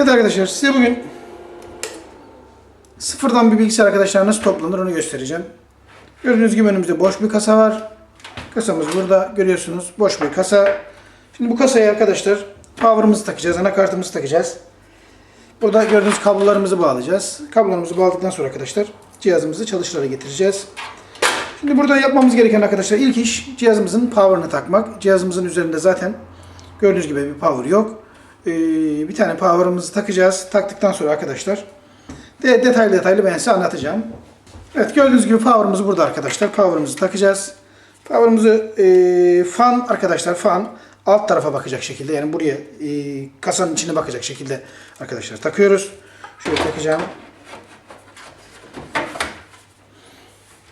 Evet arkadaşlar size bugün sıfırdan bir bilgisayar arkadaşlar nasıl toplanır onu göstereceğim. Gördüğünüz gibi önümüzde boş bir kasa var. Kasamız burada görüyorsunuz. Boş bir kasa. Şimdi bu kasaya arkadaşlar power'ımızı takacağız. Anakartımızı takacağız. Burada gördüğünüz kablolarımızı bağlayacağız. Kablolarımızı bağladıktan sonra arkadaşlar cihazımızı çalışır hale getireceğiz. Şimdi burada yapmamız gereken arkadaşlar ilk iş cihazımızın power'ını takmak. Cihazımızın üzerinde zaten gördüğünüz gibi bir power yok. Ee, bir tane power'ımızı takacağız. Taktıktan sonra arkadaşlar de detaylı detaylı ben size anlatacağım. Evet gördüğünüz gibi power'ımız burada arkadaşlar. Power'ımızı takacağız. Power'ımızı e, fan arkadaşlar fan alt tarafa bakacak şekilde yani buraya e, kasanın içine bakacak şekilde arkadaşlar takıyoruz. Şöyle takacağım.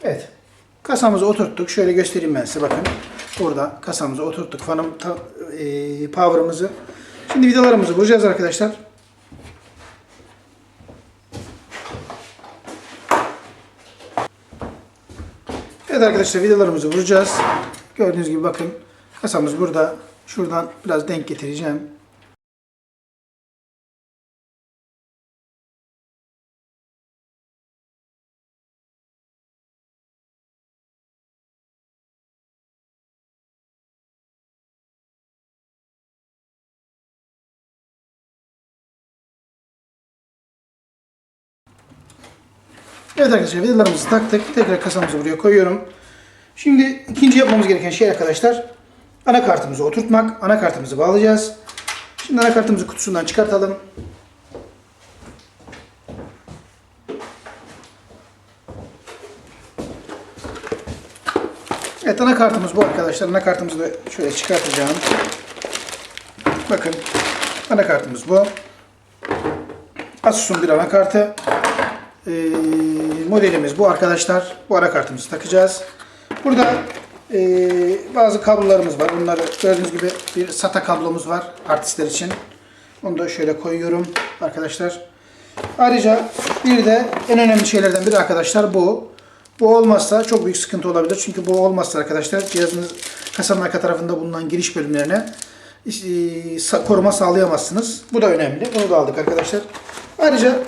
Evet. Kasamızı oturttuk. Şöyle göstereyim ben size bakın. Burada kasamızı oturttuk. Fanım ta, e, power'ımızı. Şimdi vidalarımızı vuracağız arkadaşlar. Evet arkadaşlar vidalarımızı vuracağız. Gördüğünüz gibi bakın kasamız burada. Şuradan biraz denk getireceğim. Evet arkadaşlar vidalarımızı taktık. Tekrar kasamızı buraya koyuyorum. Şimdi ikinci yapmamız gereken şey arkadaşlar anakartımızı oturtmak. Anakartımızı bağlayacağız. Şimdi anakartımızı kutusundan çıkartalım. Evet anakartımız bu arkadaşlar. Anakartımızı da şöyle çıkartacağım. Bakın anakartımız bu. Asus'un bir anakartı. Ee, modelimiz bu arkadaşlar. Bu anakartımızı takacağız. Burada e, bazı kablolarımız var. Bunları gördüğünüz gibi bir SATA kablomuz var artistler için. Onu da şöyle koyuyorum arkadaşlar. Ayrıca bir de en önemli şeylerden biri arkadaşlar bu. Bu olmazsa çok büyük sıkıntı olabilir. Çünkü bu olmazsa arkadaşlar cihazınız kasanın arka tarafında bulunan giriş bölümlerine e, koruma sağlayamazsınız. Bu da önemli. Bunu da aldık arkadaşlar. Ayrıca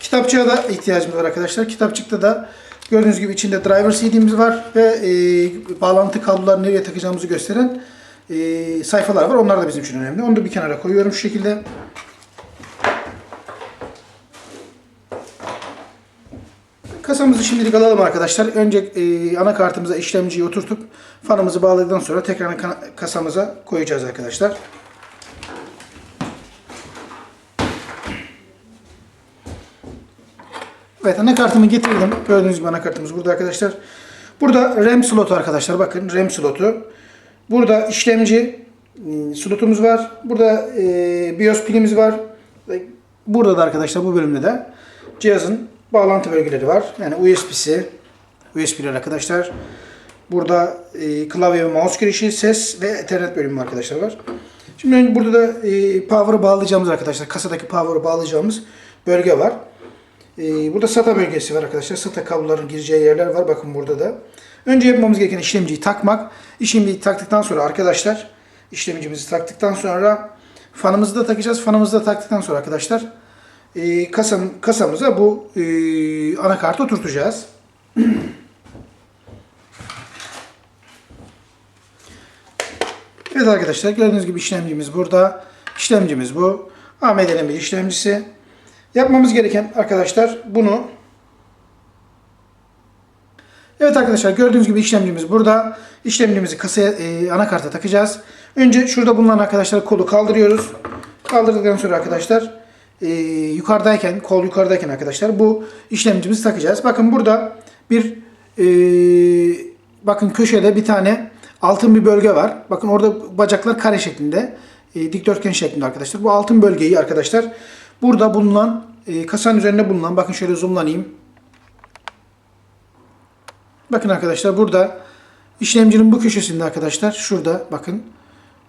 kitapçığa da ihtiyacımız var arkadaşlar. Kitapçıkta da gördüğünüz gibi içinde driver CD'miz var ve e, bağlantı kabloları nereye takacağımızı gösteren e, sayfalar var. Onlar da bizim için önemli. Onu da bir kenara koyuyorum şu şekilde. Kasamızı şimdilik alalım arkadaşlar. Önce e, anakartımıza işlemciyi oturtup fanımızı bağladıktan sonra tekrar kasamıza koyacağız arkadaşlar. Evet anakartımı getirdim. Gördüğünüz gibi anakartımız burada arkadaşlar. Burada RAM slotu arkadaşlar. Bakın RAM slotu. Burada işlemci e, slotumuz var. Burada e, BIOS pilimiz var. Burada da arkadaşlar bu bölümde de cihazın bağlantı bölgeleri var. Yani USB'si, USB'ler arkadaşlar. Burada e, klavye ve mouse girişi, ses ve Ethernet bölümü arkadaşlar var. Şimdi burada da e, power'ı bağlayacağımız arkadaşlar, kasadaki power'ı bağlayacağımız bölge var. E, burada SATA bölgesi var arkadaşlar. SATA kabloların gireceği yerler var. Bakın burada da. Önce yapmamız gereken işlemciyi takmak. İşlemciyi taktıktan sonra arkadaşlar, işlemcimizi taktıktan sonra fanımızı da takacağız. Fanımızı da taktıktan sonra arkadaşlar e, kasam, kasamıza bu e, anakartı oturtacağız. Evet arkadaşlar gördüğünüz gibi işlemcimiz burada. İşlemcimiz bu. AMD'nin bir işlemcisi. Yapmamız gereken arkadaşlar bunu Evet arkadaşlar gördüğünüz gibi işlemcimiz burada. İşlemcimizi kasaya e, anakarta takacağız. Önce şurada bulunan arkadaşlar kolu kaldırıyoruz. Kaldırdıktan sonra arkadaşlar e, yukarıdayken kol yukarıdayken arkadaşlar bu işlemcimizi takacağız. Bakın burada bir e, bakın köşede bir tane altın bir bölge var. Bakın orada bacaklar kare şeklinde e, dikdörtgen şeklinde arkadaşlar. Bu altın bölgeyi arkadaşlar burada bulunan e, kasanın üzerinde bulunan bakın şöyle zoomlanayım. Bakın arkadaşlar burada işlemcinin bu köşesinde arkadaşlar şurada bakın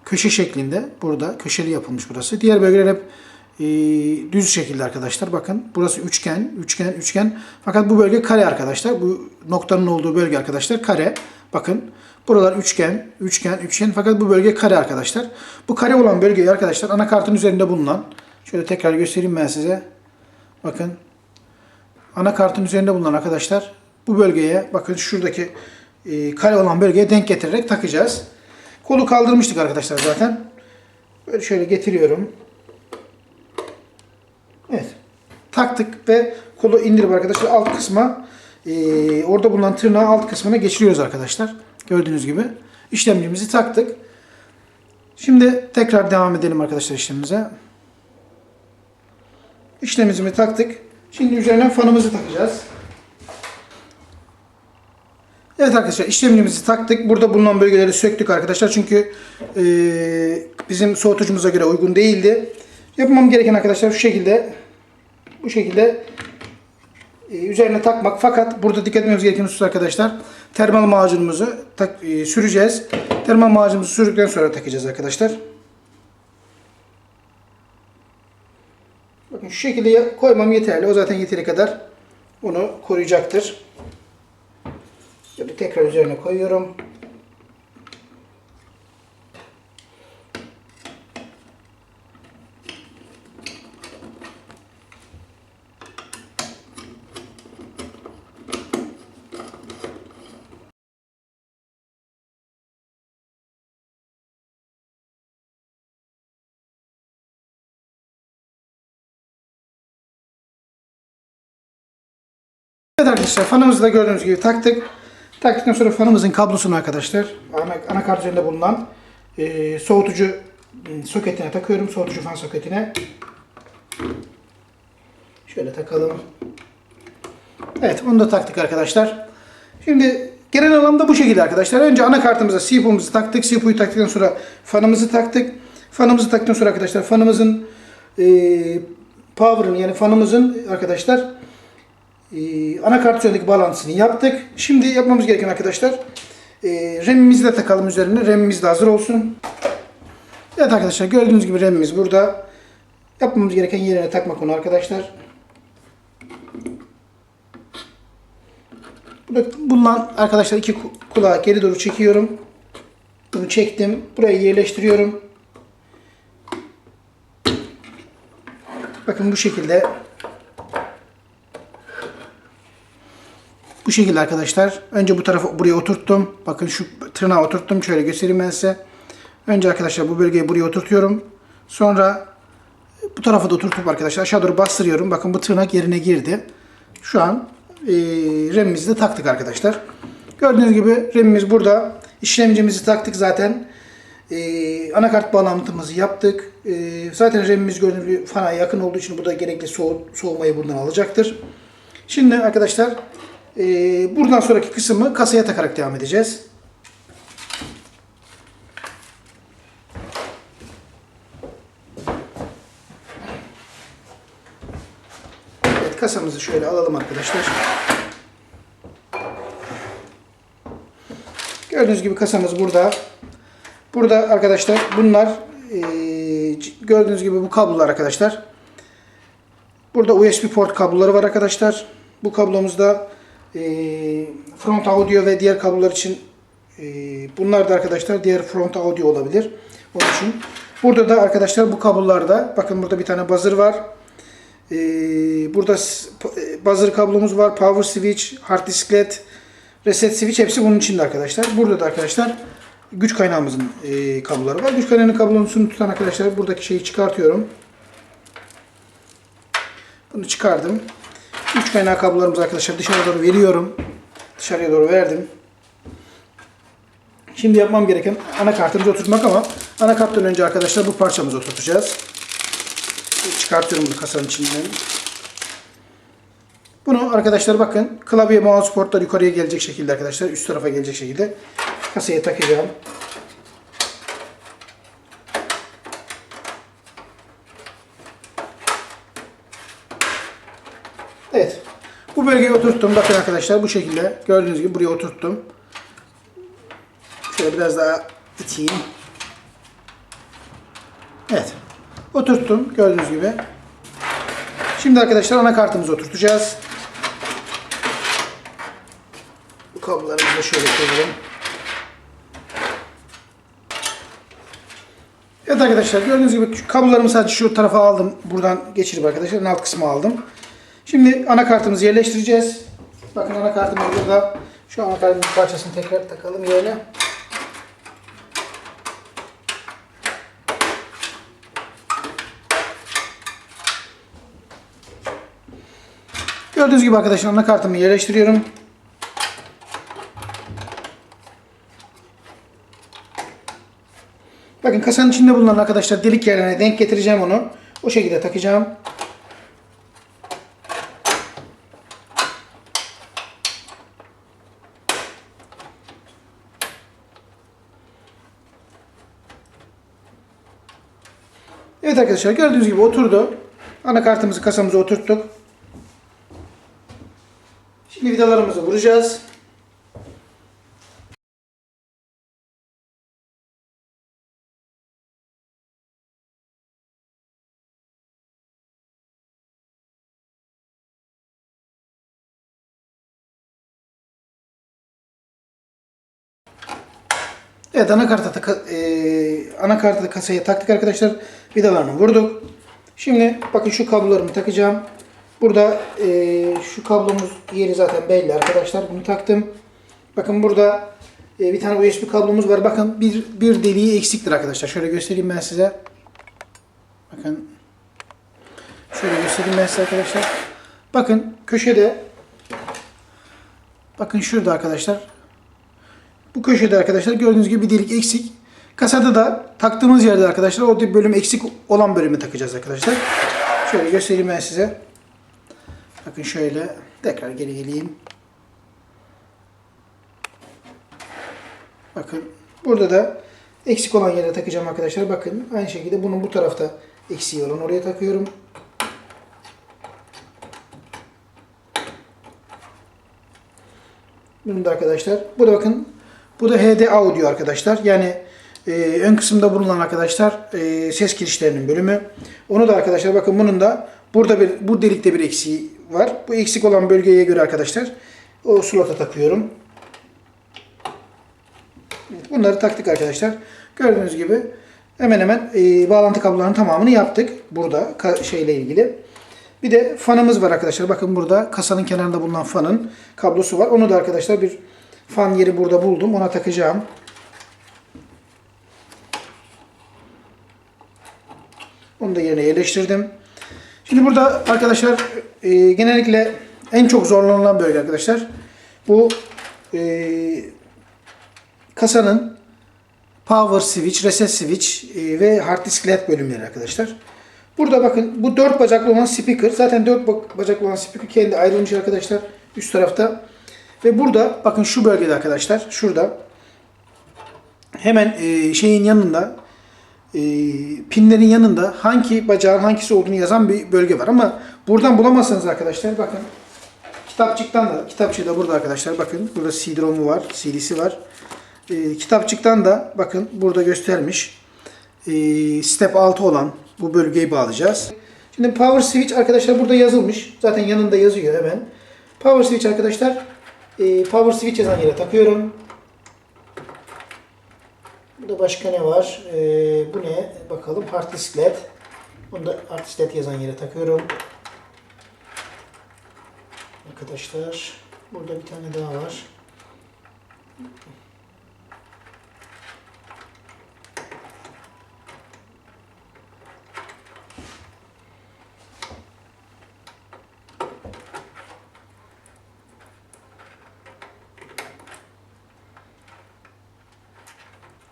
köşe şeklinde burada köşeli yapılmış burası. Diğer bölgeler hep e, düz şekilde arkadaşlar. Bakın burası üçgen, üçgen, üçgen. Fakat bu bölge kare arkadaşlar. Bu noktanın olduğu bölge arkadaşlar kare. Bakın buralar üçgen, üçgen, üçgen. Fakat bu bölge kare arkadaşlar. Bu kare olan bölgeyi arkadaşlar anakartın üzerinde bulunan Şöyle tekrar göstereyim ben size. Bakın. Anakartın üzerinde bulunan arkadaşlar bu bölgeye bakın şuradaki e, kare olan bölgeye denk getirerek takacağız. Kolu kaldırmıştık arkadaşlar zaten. Böyle şöyle getiriyorum. Evet. Taktık ve kolu indirip arkadaşlar alt kısma e, orada bulunan tırnağı alt kısmına geçiriyoruz arkadaşlar. Gördüğünüz gibi. işlemcimizi taktık. Şimdi tekrar devam edelim arkadaşlar işlemimize. İşlemimizi taktık. Şimdi üzerine fanımızı takacağız. Evet arkadaşlar işlemimizi taktık. Burada bulunan bölgeleri söktük arkadaşlar. Çünkü e, bizim soğutucumuza göre uygun değildi. Yapmam gereken arkadaşlar şu şekilde bu şekilde e, üzerine takmak. Fakat burada dikkat etmemiz gereken husus arkadaşlar. Termal macunumuzu tak, e, süreceğiz. Termal macunumuzu sürdükten sonra takacağız arkadaşlar. Bakın şu şekilde koymam yeterli. O zaten yeteri kadar onu koruyacaktır. Şöyle tekrar üzerine koyuyorum. Evet arkadaşlar fanımızı da gördüğünüz gibi taktık. Taktıktan sonra fanımızın kablosunu arkadaşlar ana, anakart üzerinde bulunan e, soğutucu e, soketine takıyorum. Soğutucu fan soketine. Şöyle takalım. Evet onu da taktık arkadaşlar. Şimdi genel anlamda bu şekilde arkadaşlar. Önce anakartımıza CPU'muzu taktık. CPU'yu taktıktan sonra fanımızı taktık. Fanımızı taktıktan sonra arkadaşlar fanımızın e, power'ın yani fanımızın arkadaşlar ee, anakart üzerindeki bağlantısını yaptık. Şimdi yapmamız gereken arkadaşlar e, RAM'imizi de takalım üzerine. RAM'imiz de hazır olsun. Evet arkadaşlar gördüğünüz gibi RAM'imiz burada. Yapmamız gereken yerine takmak onu arkadaşlar. Burada bulunan arkadaşlar iki ku- kulağı geri doğru çekiyorum. Bunu çektim. Buraya yerleştiriyorum. Bakın bu şekilde Bu şekilde arkadaşlar. Önce bu tarafı buraya oturttum. Bakın şu tırnağı oturttum. Şöyle göstereyim ben size. Önce arkadaşlar bu bölgeyi buraya oturtuyorum. Sonra bu tarafa da oturtup arkadaşlar aşağı doğru bastırıyorum. Bakın bu tırnak yerine girdi. Şu an e, RAM'imizi de taktık arkadaşlar. Gördüğünüz gibi RAM'imiz burada. İşlemcimizi taktık zaten. E, anakart bağlantımızı yaptık. E, zaten RAM'imiz gördüğünüz gibi fana yakın olduğu için burada gerekli soğu, soğumayı buradan alacaktır. Şimdi arkadaşlar e, buradan sonraki kısmı kasaya takarak devam edeceğiz. Evet kasamızı şöyle alalım arkadaşlar. Gördüğünüz gibi kasamız burada. Burada arkadaşlar bunlar e, gördüğünüz gibi bu kablolar arkadaşlar. Burada USB port kabloları var arkadaşlar. Bu kablomuzda front audio ve diğer kablolar için e, bunlar da arkadaşlar diğer front audio olabilir. Onun için. Burada da arkadaşlar bu kablolarda bakın burada bir tane buzzer var. E, burada e, buzzer kablomuz var. Power switch, hard disk led, reset switch hepsi bunun içinde arkadaşlar. Burada da arkadaşlar güç kaynağımızın kabloları var. Güç kaynağının kablosunu tutan arkadaşlar buradaki şeyi çıkartıyorum. Bunu çıkardım. Güç kaynağı kablolarımızı arkadaşlar dışarı doğru veriyorum. Dışarıya doğru verdim. Şimdi yapmam gereken anakartımızı oturtmak ama anakarttan önce arkadaşlar bu parçamızı oturtacağız. Çıkartıyorum bunu kasanın içinden. Bunu arkadaşlar bakın klavye mouse portlar yukarıya gelecek şekilde arkadaşlar üst tarafa gelecek şekilde kasaya takacağım. Evet. Bu bölgeyi oturttum. Bakın arkadaşlar bu şekilde gördüğünüz gibi buraya oturttum. Şöyle biraz daha iteyim. Evet. Oturttum gördüğünüz gibi. Şimdi arkadaşlar anakartımızı oturtacağız. Bu kablolarımızı da şöyle koyalım. Evet arkadaşlar gördüğünüz gibi kablolarımı sadece şu tarafa aldım. Buradan geçirip arkadaşlar alt kısmı aldım. Şimdi anakartımızı yerleştireceğiz. Bakın anakartımız burada. Şu anakartın bir parçasını tekrar takalım yerine. Gördüğünüz gibi arkadaşlar anakartımı yerleştiriyorum. Bakın kasanın içinde bulunan arkadaşlar delik yerlerine denk getireceğim onu. O şekilde takacağım. Evet arkadaşlar gördüğünüz gibi oturdu. Anakartımızı kasamıza oturttuk. Şimdi vidalarımızı vuracağız. Evet anakarta e, anakartı kasaya taktık arkadaşlar. Vidalarını vurduk. Şimdi bakın şu kablolarımı takacağım. Burada e, şu kablomuz yeri zaten belli arkadaşlar. Bunu taktım. Bakın burada e, bir tane USB kablomuz var. Bakın bir, bir deliği eksiktir arkadaşlar. Şöyle göstereyim ben size. Bakın. Şöyle göstereyim ben size arkadaşlar. Bakın köşede Bakın şurada arkadaşlar. Bu köşede arkadaşlar gördüğünüz gibi bir delik eksik. Kasada da taktığımız yerde arkadaşlar o bölüm eksik olan bölümü takacağız arkadaşlar. Şöyle göstereyim ben size. Bakın şöyle tekrar geri geleyim. Bakın burada da eksik olan yere takacağım arkadaşlar. Bakın aynı şekilde bunun bu tarafta eksiği olan oraya takıyorum. Bunu da arkadaşlar. Bu da bakın bu da HD audio arkadaşlar. Yani e, ön kısımda bulunan arkadaşlar e, ses girişlerinin bölümü. Onu da arkadaşlar bakın bunun da burada bir bu delikte bir eksiği var. Bu eksik olan bölgeye göre arkadaşlar o slota takıyorum. Bunları taktık arkadaşlar. Gördüğünüz gibi hemen hemen e, bağlantı kablolarının tamamını yaptık. Burada şeyle ilgili. Bir de fanımız var arkadaşlar. Bakın burada kasanın kenarında bulunan fanın kablosu var. Onu da arkadaşlar bir fan yeri burada buldum. Ona takacağım. Onu da yerine yerleştirdim. Şimdi burada arkadaşlar e, genellikle en çok zorlanılan bölge arkadaşlar. Bu e, kasanın power switch, reset switch e, ve hard disk led bölümleri arkadaşlar. Burada bakın bu dört bacaklı olan speaker. Zaten dört bacaklı olan speaker kendi ayrılmış arkadaşlar üst tarafta. Ve burada bakın şu bölgede arkadaşlar şurada hemen e, şeyin yanında e, pinlerin yanında hangi bacağın hangisi olduğunu yazan bir bölge var. Ama buradan bulamazsanız arkadaşlar bakın kitapçıktan da kitapçığı da burada arkadaşlar bakın burada CD-ROM'u var, CD'si var. E, kitapçıktan da bakın burada göstermiş. E, step 6 olan bu bölgeyi bağlayacağız. Şimdi power switch arkadaşlar burada yazılmış. Zaten yanında yazıyor hemen. Power switch arkadaşlar e, power switch yazan yere takıyorum. Burada başka ne var? E, bu ne? Bakalım hard disk led. Bunu da hard disk led yazan yere takıyorum. Arkadaşlar burada bir tane daha var.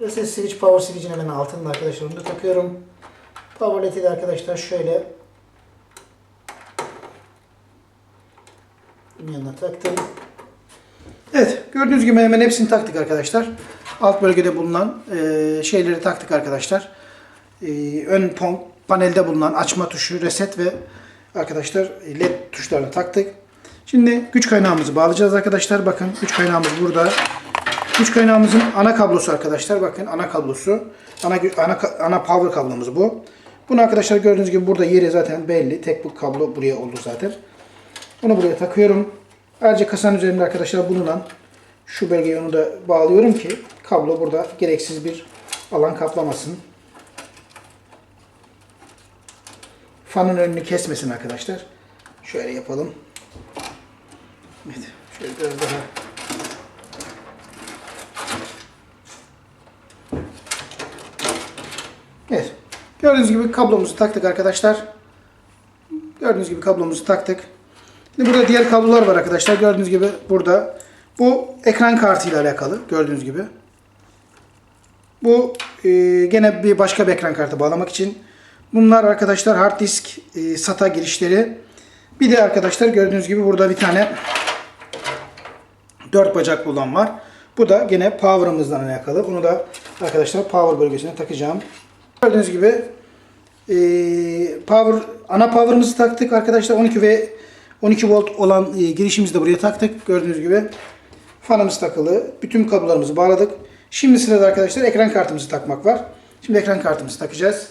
Reset switch power switch'in hemen altında arkadaşlar onu da takıyorum. Power led'i de arkadaşlar şöyle yanına taktım. Evet gördüğünüz gibi hemen hepsini taktık arkadaşlar. Alt bölgede bulunan e, şeyleri taktık arkadaşlar. E, ön panelde bulunan açma tuşu, reset ve arkadaşlar led tuşlarını taktık. Şimdi güç kaynağımızı bağlayacağız arkadaşlar. Bakın güç kaynağımız burada. Güç kaynağımızın ana kablosu arkadaşlar. Bakın ana kablosu. Ana, ana, ana power kablomuz bu. Bunu arkadaşlar gördüğünüz gibi burada yeri zaten belli. Tek bu kablo buraya oldu zaten. Onu buraya takıyorum. Ayrıca kasanın üzerinde arkadaşlar bulunan şu bölgeyi onu da bağlıyorum ki kablo burada gereksiz bir alan kaplamasın. fanın önünü kesmesin arkadaşlar. Şöyle yapalım. Evet. Şöyle biraz daha. Evet. Gördüğünüz gibi kablomuzu taktık arkadaşlar. Gördüğünüz gibi kablomuzu taktık. Şimdi burada diğer kablolar var arkadaşlar. Gördüğünüz gibi burada. Bu ekran kartı ile alakalı. Gördüğünüz gibi. Bu e, gene bir başka bir ekran kartı bağlamak için. Bunlar arkadaşlar hard disk e, SATA girişleri. Bir de arkadaşlar gördüğünüz gibi burada bir tane dört bacaklı olan var. Bu da gene power'ımızdan alakalı. Bunu da arkadaşlar power bölgesine takacağım. Gördüğünüz gibi e, power ana power'ımızı taktık arkadaşlar. 12 ve 12 volt olan e, girişimizi de buraya taktık. Gördüğünüz gibi fanımız takılı. Bütün kablolarımızı bağladık. Şimdi sırada arkadaşlar ekran kartımızı takmak var. Şimdi ekran kartımızı takacağız.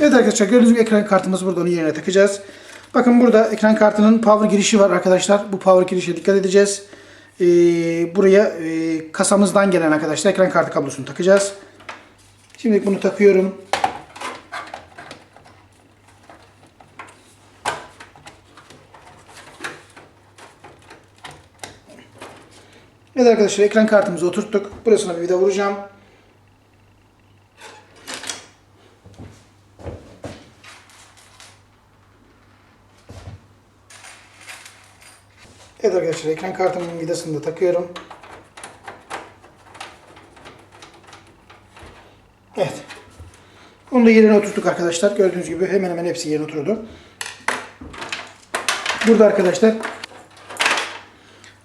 Evet arkadaşlar gördüğünüz gibi ekran kartımız burada onu yerine takacağız. Bakın burada ekran kartının power girişi var arkadaşlar. Bu power girişe dikkat edeceğiz. Ee, buraya e, kasamızdan gelen arkadaşlar ekran kartı kablosunu takacağız. Şimdi bunu takıyorum. Evet arkadaşlar ekran kartımızı oturttuk. Burasına bir vida vuracağım. Evet arkadaşlar ekran kartımın vidasını da takıyorum. Evet. Onu da yerine oturttuk arkadaşlar. Gördüğünüz gibi hemen hemen hepsi yerine oturdu. Burada arkadaşlar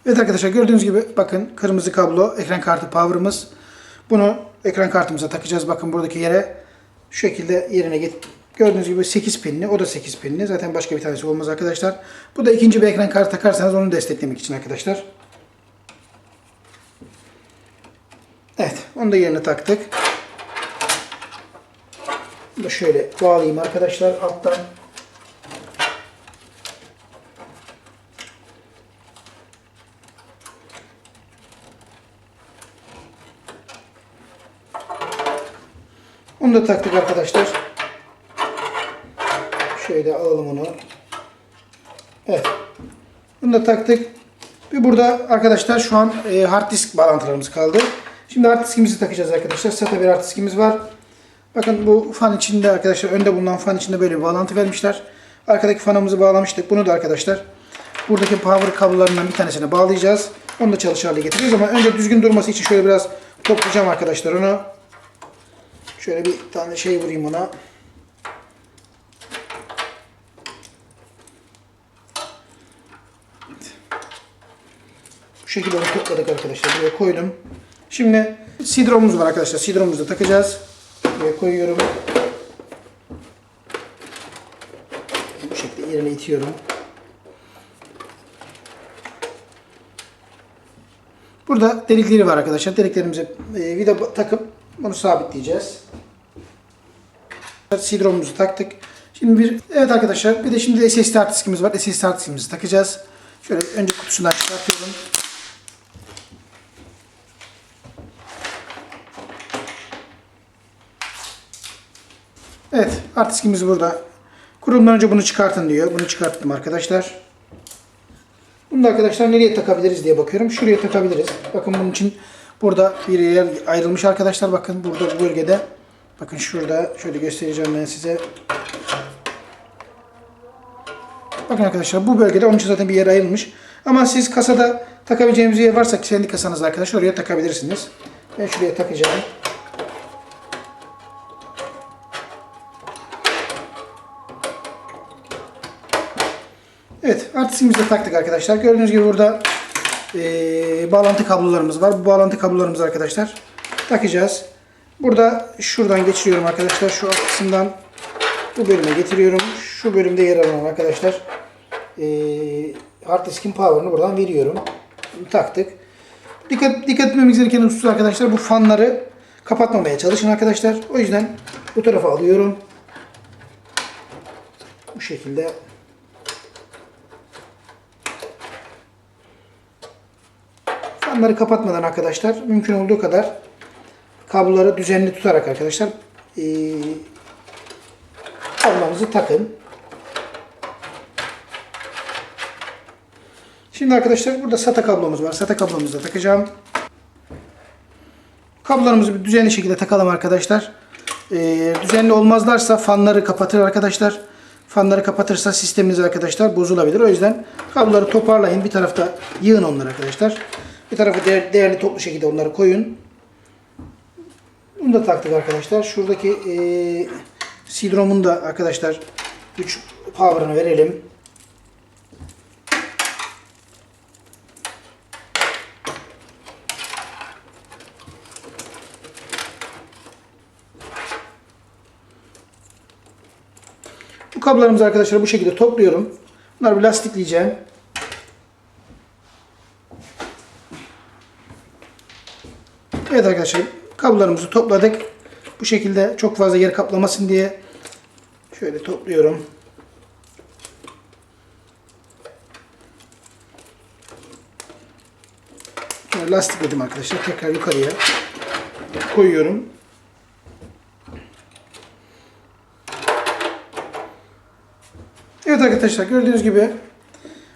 Evet arkadaşlar gördüğünüz gibi bakın kırmızı kablo ekran kartı power'ımız. Bunu ekran kartımıza takacağız. Bakın buradaki yere şu şekilde yerine. Gördüğünüz gibi 8 pinli. O da 8 pinli. Zaten başka bir tanesi olmaz arkadaşlar. Bu da ikinci bir ekran kartı takarsanız onu desteklemek için arkadaşlar. Evet. Onu da yerine taktık. Bunu da şöyle bağlayayım arkadaşlar alttan. Onu da taktık arkadaşlar. Şöyle alalım onu. Evet. Bunu da taktık. Bir burada arkadaşlar şu an e, hard disk bağlantılarımız kaldı. Şimdi hard diskimizi takacağız arkadaşlar. SATA bir hard diskimiz var. Bakın bu fan içinde arkadaşlar önde bulunan fan içinde böyle bir bağlantı vermişler. Arkadaki fanımızı bağlamıştık. Bunu da arkadaşlar buradaki power kablolarından bir tanesine bağlayacağız. Onu da çalışır hale getireceğiz ama önce düzgün durması için şöyle biraz toplayacağım arkadaşlar onu. Şöyle bir tane şey vurayım ona. Şekilde onu topladık arkadaşlar. Buraya koydum. Şimdi sidromumuz var arkadaşlar. Sidromuzu da takacağız. Buraya koyuyorum. Bu şekilde yerine itiyorum. Burada delikleri var arkadaşlar. Deliklerimize vida takıp bunu sabitleyeceğiz. Sidromumuzu taktık. Şimdi bir evet arkadaşlar bir de şimdi SSD hard diskimiz var. SSD hard diskimizi takacağız. Şöyle önce kutusundan çıkartıyorum. Evet, hard diskimiz burada. Kurulumdan önce bunu çıkartın diyor. Bunu çıkarttım arkadaşlar. Bunu da arkadaşlar nereye takabiliriz diye bakıyorum. Şuraya takabiliriz. Bakın bunun için burada bir yer ayrılmış arkadaşlar. Bakın burada bu bölgede. Bakın şurada şöyle göstereceğim ben size. Bakın arkadaşlar bu bölgede onun için zaten bir yer ayrılmış. Ama siz kasada takabileceğiniz yer varsa kendi kasanız arkadaşlar oraya takabilirsiniz. Ben şuraya takacağım. Evet, artistimizi de taktık arkadaşlar. Gördüğünüz gibi burada e, bağlantı kablolarımız var. Bu bağlantı kablolarımızı arkadaşlar takacağız. Burada şuradan geçiriyorum arkadaşlar. Şu alt kısımdan bu bölüme getiriyorum. Şu bölümde yer alan arkadaşlar e, hard power'ını buradan veriyorum. Bunu taktık. Dikkat, dikkat etmemiz gereken husus arkadaşlar bu fanları kapatmamaya çalışın arkadaşlar. O yüzden bu tarafa alıyorum. Bu şekilde Fanları kapatmadan arkadaşlar mümkün olduğu kadar kabloları düzenli tutarak arkadaşlar e, kablomuzu takın. Şimdi arkadaşlar burada SATA kablomuz var. SATA kablomuzu da takacağım. Kablolarımızı bir düzenli şekilde takalım arkadaşlar. Ee, düzenli olmazlarsa fanları kapatır arkadaşlar. Fanları kapatırsa sisteminiz arkadaşlar bozulabilir. O yüzden kabloları toparlayın. Bir tarafta yığın onları arkadaşlar. Bir tarafa değer- değerli toplu şekilde onları koyun. Bunu da taktık arkadaşlar. Şuradaki e, sidromun da arkadaşlar güç power'ını verelim. Bu kablolarımızı arkadaşlar bu şekilde topluyorum. Bunları bir lastikleyeceğim. Evet arkadaşlar kablolarımızı topladık. Bu şekilde çok fazla yer kaplamasın diye şöyle topluyorum. Şöyle lastikledim arkadaşlar. Tekrar yukarıya koyuyorum. Evet arkadaşlar gördüğünüz gibi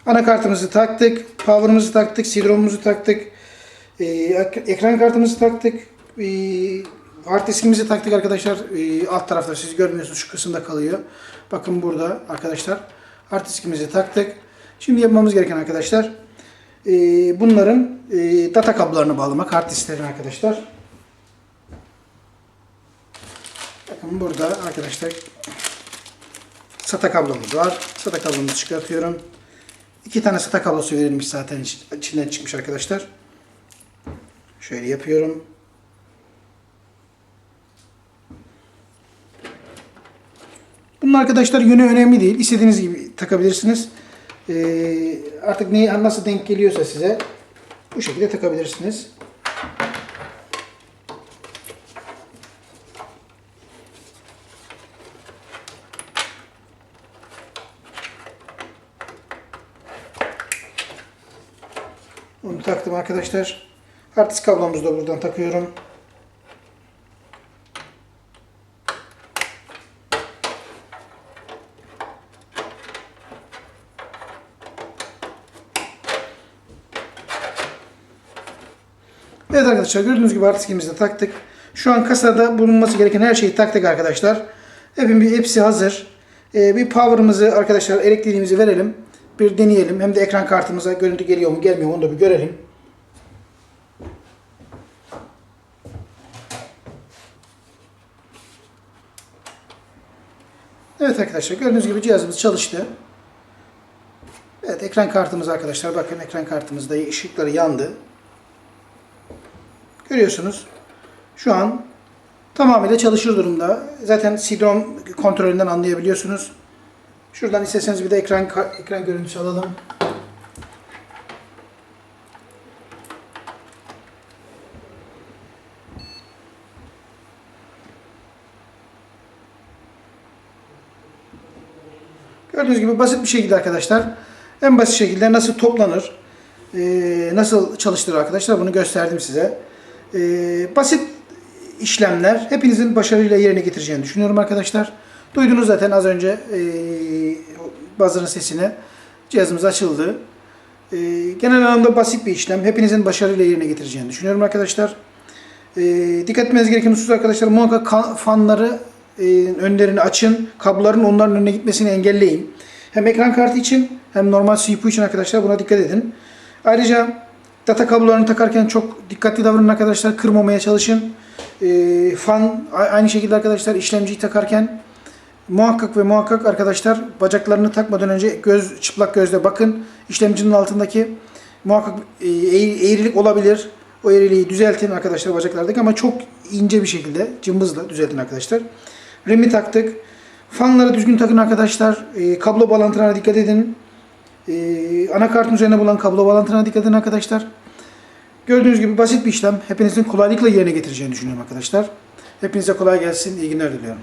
anakartımızı taktık, power'ımızı taktık, sidromumuzu taktık, e, ek- ekran kartımızı taktık, e, hard diskimizi taktık arkadaşlar. E, alt tarafta siz görmüyorsunuz şu kısımda kalıyor. Bakın burada arkadaşlar hard diskimizi taktık. Şimdi yapmamız gereken arkadaşlar bunların data kablolarını bağlamak hard disklerin arkadaşlar. Bakın burada arkadaşlar SATA kablomuz var. SATA kablomuzu çıkartıyorum. İki tane SATA kablosu verilmiş zaten iç- içinden çıkmış arkadaşlar. Şöyle yapıyorum. Bunun arkadaşlar yönü önemli değil. İstediğiniz gibi takabilirsiniz. Ee, artık neyi nasıl denk geliyorsa size bu şekilde takabilirsiniz. Onu taktım arkadaşlar. Hard disk kablomuzu da buradan takıyorum. Evet arkadaşlar gördüğünüz gibi hard diskimizi de taktık. Şu an kasada bulunması gereken her şeyi taktık arkadaşlar. Hepimiz hepsi hazır. Ee, bir power'ımızı arkadaşlar elektriğimizi verelim. Bir deneyelim. Hem de ekran kartımıza görüntü geliyor mu gelmiyor mu onu da bir görelim. Evet arkadaşlar gördüğünüz gibi cihazımız çalıştı. Evet ekran kartımız arkadaşlar bakın ekran kartımızda ışıkları yandı. Görüyorsunuz. Şu an tamamıyla çalışır durumda. Zaten sidrom kontrolünden anlayabiliyorsunuz. Şuradan isterseniz bir de ekran ekran görüntüsü alalım. Gördüğünüz gibi basit bir şekilde arkadaşlar. En basit şekilde nasıl toplanır, e, nasıl çalıştırır arkadaşlar bunu gösterdim size. E, basit işlemler hepinizin başarıyla yerine getireceğini düşünüyorum arkadaşlar. Duydunuz zaten az önce e, buzzer'ın sesini. Cihazımız açıldı. Genel anlamda basit bir işlem. Hepinizin başarıyla yerine getireceğini düşünüyorum arkadaşlar. Dikkat etmeniz gereken husus arkadaşlar muhakkak ka- fanları önlerini açın. Kabloların onların önüne gitmesini engelleyin. Hem ekran kartı için hem normal CPU için arkadaşlar buna dikkat edin. Ayrıca data kablolarını takarken çok dikkatli davranın arkadaşlar. Kırmamaya çalışın. E, fan aynı şekilde arkadaşlar işlemciyi takarken muhakkak ve muhakkak arkadaşlar bacaklarını takmadan önce göz çıplak gözle bakın. İşlemcinin altındaki muhakkak e, eğ- eğrilik olabilir. O eğriliği düzeltin arkadaşlar bacaklardaki ama çok ince bir şekilde cımbızla düzeltin arkadaşlar. Remi taktık. Fanları düzgün takın arkadaşlar. E, kablo bağlantılarına dikkat edin. E, anakartın üzerine bulunan kablo bağlantılarına dikkat edin arkadaşlar. Gördüğünüz gibi basit bir işlem. Hepinizin kolaylıkla yerine getireceğini düşünüyorum arkadaşlar. Hepinize kolay gelsin. İyi günler diliyorum.